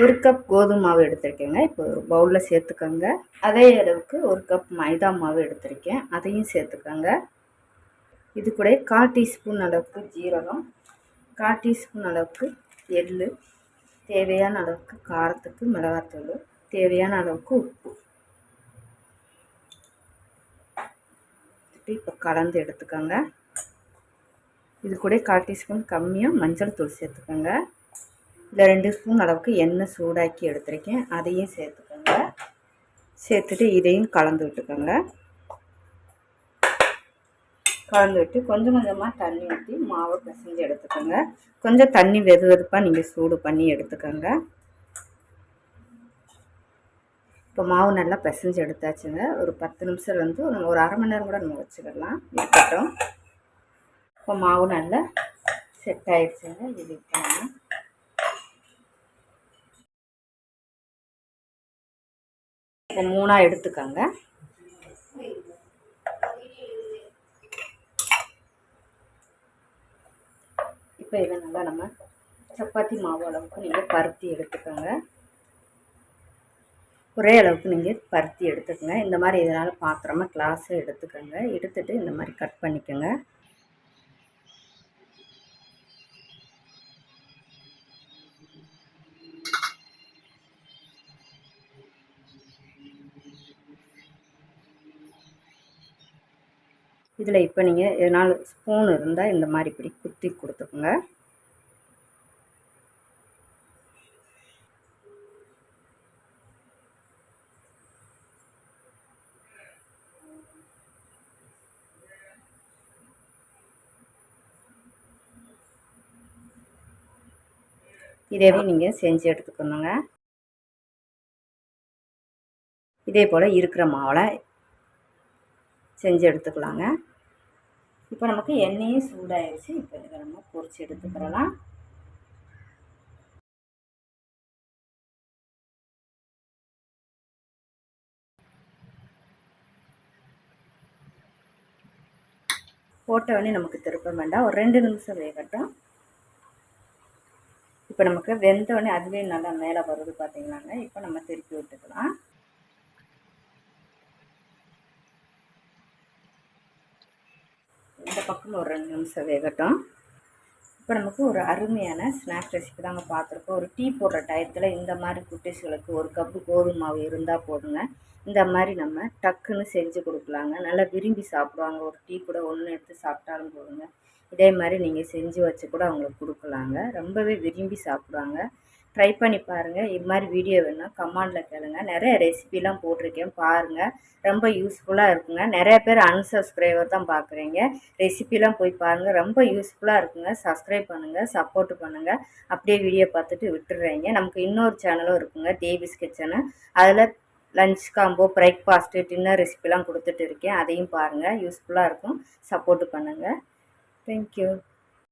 ஒரு கப் கோதுமை மாவு எடுத்திருக்கேங்க. இப்போ ஒரு பவுலில் சேர்த்துக்கோங்க. அதே அளவுக்கு ஒரு கப் மைதா மாவு எடுத்திருக்கேன். அதையும் சேர்த்துக்கோங்க. இது கூட கால் டீஸ்பூன் அளவுக்கு ஜீரகம் கால் டீஸ்பூன் அளவுக்கு எள் தேவையான அளவுக்கு காரத்துக்கு மிளகாத்தூள் தேவையான அளவுக்கு உப்பு. இப்போ கலந்து எடுத்துக்கோங்க. இது கூட கால் டீஸ்பூன் கம்மியாக மஞ்சள் தூள் சேர்த்துக்கோங்க. இதில் ரெண்டு ஸ்பூன் அளவுக்கு எண்ணெய் சூடாக்கி எடுத்துருக்கேன். அதையும் சேர்த்துக்கோங்க. சேர்த்துட்டு இதையும் கலந்து விட்டுக்கோங்க. கலந்து விட்டு கொஞ்சம் கொஞ்சமாக தண்ணி ஊற்றி மாவை பிசைஞ்சு எடுத்துக்கோங்க. கொஞ்சம் தண்ணி வெது வெதுப்பாக நீங்கள் சூடு பண்ணி எடுத்துக்கோங்க. இப்போ மாவு நல்லா பிசைஞ்சு எடுத்தாச்சுங்க. ஒரு பத்து நிமிஷம் வந்து ஒரு அரை மணி நேரம் கூட நம்ம வச்சுக்கலாம். இருக்கட்டும். இப்போ மாவு நல்லா செட் ஆயிடுச்சுங்க. இது இதை மூணாக எடுத்துக்கோங்க. இப்போ இதை நல்லா நம்ம சப்பாத்தி மாவு அளவுக்கு நீங்கள் பருத்தி எடுத்துக்கோங்க. ஒரே அளவுக்கு நீங்கள் பருத்தி எடுத்துக்கோங்க. இந்த மாதிரி இதனால் பாத்திரமா கிளாஸை எடுத்துக்கோங்க. எடுத்துகிட்டு இந்த மாதிரி கட் பண்ணிக்கோங்க. இதில் இப்போ நீங்கள் எதனால் ஸ்பூன் இருந்தால் இந்த மாதிரி இப்படி குத்தி கொடுத்துக்குங்க. இதேவே நீங்கள் செஞ்சு எடுத்துக்கணுங்க. இதே போல் இருக்கிற மாவில் செஞ்சு எடுத்துக்கலாங்க இப்போ நமக்கு எண்ணெயும் சூடாயிருச்சு. இப்போ இதை நம்ம பொறிச்சு எடுத்துக்கிறலாம் போட்டவொடனே நமக்கு திருப்ப வேண்டாம். ஒரு ரெண்டு நிமிஷம் வேகட்டும். இப்போ நமக்கு வெந்தவொடனே அதுவே நல்லா மேலே வருது பார்த்தீங்களாங்க இப்போ நம்ம திருப்பி விட்டுக்கலாம். இந்த பக்கம் ஒரு ரெண்டு நிமிஷம் வேகட்டும். இப்போ நமக்கு ஒரு அருமையான ஸ்நாக்ஸ் ரெசிபி தாங்க பார்த்துருக்கோம் ஒரு டீ போடுற டயத்தில் இந்த மாதிரி குட்டீஸ்களுக்கு ஒரு கப்பு கோதுமை மாவு இருந்தால் போதுங்க. இந்த மாதிரி நம்ம டக்குன்னு செஞ்சு கொடுக்கலாங்க. நல்லா விரும்பி சாப்பிடுவாங்க. ஒரு டீ கூட ஒன்று எடுத்து சாப்பிட்டாலும் போதுங்க. இதே மாதிரி நீங்கள் செஞ்சு வச்சு கூட அவங்களுக்கு கொடுக்கலாங்க. ரொம்பவே விரும்பி சாப்பிடுவாங்க. ட்ரை பண்ணி பாருங்கள் இது மாதிரி வீடியோ வேணால் கமாண்டில் கேளுங்க. நிறைய ரெசிபிலாம் போட்டிருக்கேன். பாருங்கள் ரொம்ப யூஸ்ஃபுல்லாக இருக்குங்க. நிறைய பேர் அன்சப்ஸ்கிரைபர் தான் பார்க்குறீங்க ரெசிபிலாம் போய் பாருங்கள் ரொம்ப யூஸ்ஃபுல்லாக இருக்குங்க. சப்ஸ்கிரைப் பண்ணுங்கள் சப்போர்ட் பண்ணுங்கள் அப்படியே வீடியோ பார்த்துட்டு விட்டுடுறீங்க நமக்கு இன்னொரு சேனலும் இருக்குங்க. தேவிஸ் கிச்சனு அதில் லஞ்ச் காம்போ பிரேக்ஃபாஸ்ட்டு டின்னர் ரெசிபிலாம் கொடுத்துட்டு இருக்கேன். அதையும் பாருங்கள் யூஸ்ஃபுல்லாக இருக்கும். சப்போர்ட் பண்ணுங்கள் தேங்க்யூ